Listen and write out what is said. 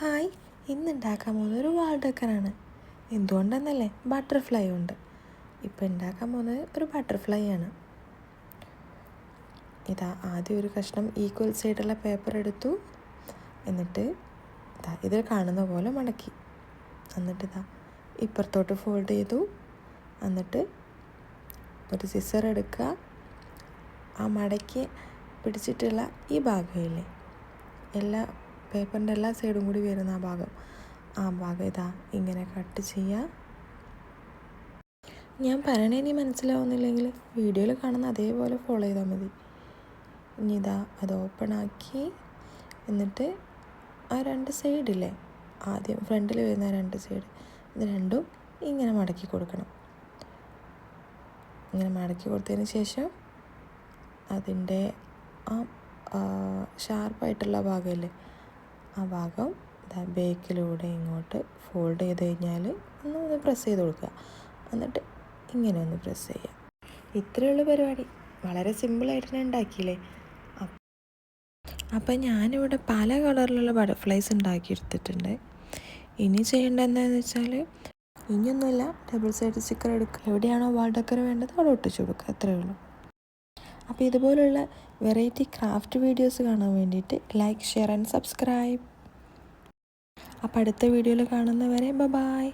Hi ഇന്ന് ഉണ്ടാക്കാൻ പോകുന്നത് ഒരു വാൾ ഡെക്കറാണ് എന്തുകൊണ്ടെന്നല്ലേ? ബട്ടർഫ്ലൈ ഉണ്ട്. ഇപ്പം ഉണ്ടാക്കാൻ പോകുന്നത് ഒരു ബട്ടർഫ്ലൈ ആണ്. ഇതാ ആദ്യം ഒരു കഷ്ണം ഈക്വൽ സൈഡുള്ള പേപ്പർ എടുത്തു. എന്നിട്ട് ഇതാ ഇതിൽ കാണുന്ന പോലെ മടക്കി. എന്നിട്ട് ഇതാ ഇപ്പുറത്തോട്ട് ഫോൾഡ് ചെയ്തു. എന്നിട്ട് ഒരു സിസർ എടുക്കുക. ആ മടക്കി പിടിച്ചിട്ടുള്ള ഈ ഭാഗമില്ലേ? എല്ലാ പേപ്പറിന്റെ എല്ലാ സൈഡും കൂടി വരുന്ന ആ ഭാഗം. ആ ഭാഗം ഇതാ ഇങ്ങനെ കട്ട് ചെയ്യുക ഞാൻ പറയണേ ഇനി മനസ്സിലാവുന്നില്ലെങ്കിൽ വീഡിയോയിൽ കാണുന്ന അതേപോലെ ഫോളോ ചെയ്താൽ മതി. ഇനി ഇതാ അത് ഓപ്പൺ ആക്കി. എന്നിട്ട് ആ രണ്ട് സൈഡില്ലേ ആദ്യം ഫ്രണ്ടിൽ വരുന്ന രണ്ട് സൈഡ് ഇത് രണ്ടും ഇങ്ങനെ മടക്കി കൊടുക്കണം. ഇങ്ങനെ മടക്കി കൊടുത്തതിന് ശേഷം അതിന്റെ ആ ഷാർപ്പായിട്ടുള്ള ഭാഗമില്ലേ ആ ഭാഗം ഇതാ ബേക്കിലൂടെ ഇങ്ങോട്ട് ഫോൾഡ് ചെയ്ത് കഴിഞ്ഞാൽ ഒന്ന് ഒന്ന് പ്രസ് ചെയ്ത് കൊടുക്കുക. എന്നിട്ട് ഇങ്ങനെ ഒന്ന് പ്രസ് ചെയ്യുക. ഇത്രയുള്ള പരിപാടി. വളരെ സിമ്പിളായിട്ട് തന്നെ ഉണ്ടാക്കിയില്ലേ? അപ്പം ഞാനിവിടെ പല കളറിലുള്ള ബട്ടർഫ്ലൈസ് ഉണ്ടാക്കിയെടുത്തിട്ടുണ്ട്. ഇനി ചെയ്യേണ്ടത് എന്താണെന്ന് വെച്ചാൽ ഇനിയൊന്നുമില്ല ഡബിൾ സൈഡ് സ്റ്റിക്കർ എടുക്കുക എവിടെയാണോ വാൾ ഡെക്കർ വേണ്ടത് അവിടെ ഒട്ടിച്ചു കൊടുക്കുക. അത്രയേ ഉള്ളൂ. അപ്പോൾ ഇതുപോലുള്ള വെറൈറ്റി ക്രാഫ്റ്റ് വീഡിയോസ് കാണാൻ വേണ്ടിയിട്ട് ലൈക്ക് ഷെയർ ആൻഡ് സബ്സ്ക്രൈബ്. അപ്പോൾ അടുത്ത വീഡിയോയിൽ കാണുന്നവരെ ബ ബായ്